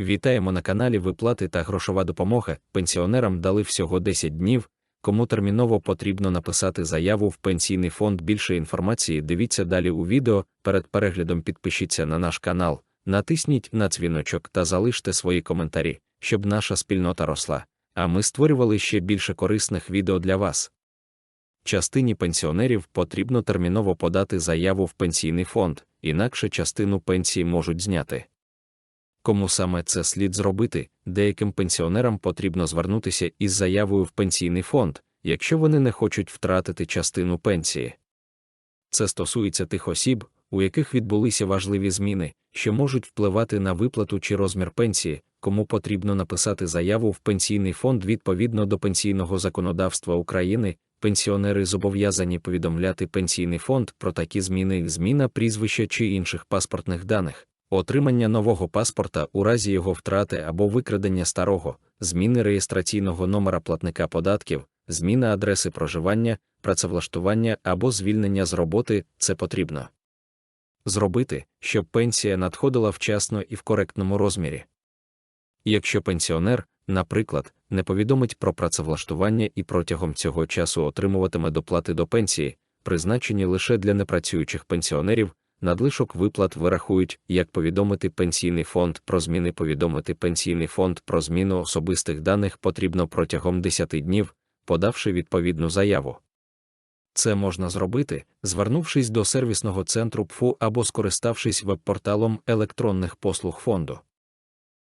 Вітаємо на каналі Виплати та грошова допомога. Пенсіонерам дали всього 10 днів. Кому терміново потрібно написати заяву в пенсійний фонд більше інформації, дивіться далі у відео. Перед переглядом підпишіться на наш канал, натисніть на дзвіночок та залиште свої коментарі, щоб наша спільнота росла. А ми створювали ще більше корисних відео для вас. Частині пенсіонерів потрібно терміново подати заяву в пенсійний фонд, інакше частину пенсії можуть зняти. Кому саме це слід зробити, деяким пенсіонерам потрібно звернутися із заявою в пенсійний фонд, якщо вони не хочуть втратити частину пенсії. Це стосується тих осіб, у яких відбулися важливі зміни, що можуть впливати на виплату чи розмір пенсії, кому потрібно написати заяву в пенсійний фонд відповідно до пенсійного законодавства України. Пенсіонери зобов'язані повідомляти пенсійний фонд про такі зміни, зміна прізвища чи інших паспортних даних, отримання нового паспорта у разі його втрати або викрадення старого, зміни реєстраційного номера платника податків, зміна адреси проживання, працевлаштування або звільнення з роботи це потрібно зробити, щоб пенсія надходила вчасно і в коректному розмірі. Якщо пенсіонер, наприклад, не повідомить про працевлаштування і протягом цього часу отримуватиме доплати до пенсії, призначені лише для непрацюючих пенсіонерів, надлишок виплат вирахують, як повідомити пенсійний фонд про зміни. Повідомити пенсійний фонд про зміну особистих даних потрібно протягом 10 днів, подавши відповідну заяву. Це можна зробити, звернувшись до сервісного центру ПФУ або скориставшись веб-порталом електронних послуг фонду.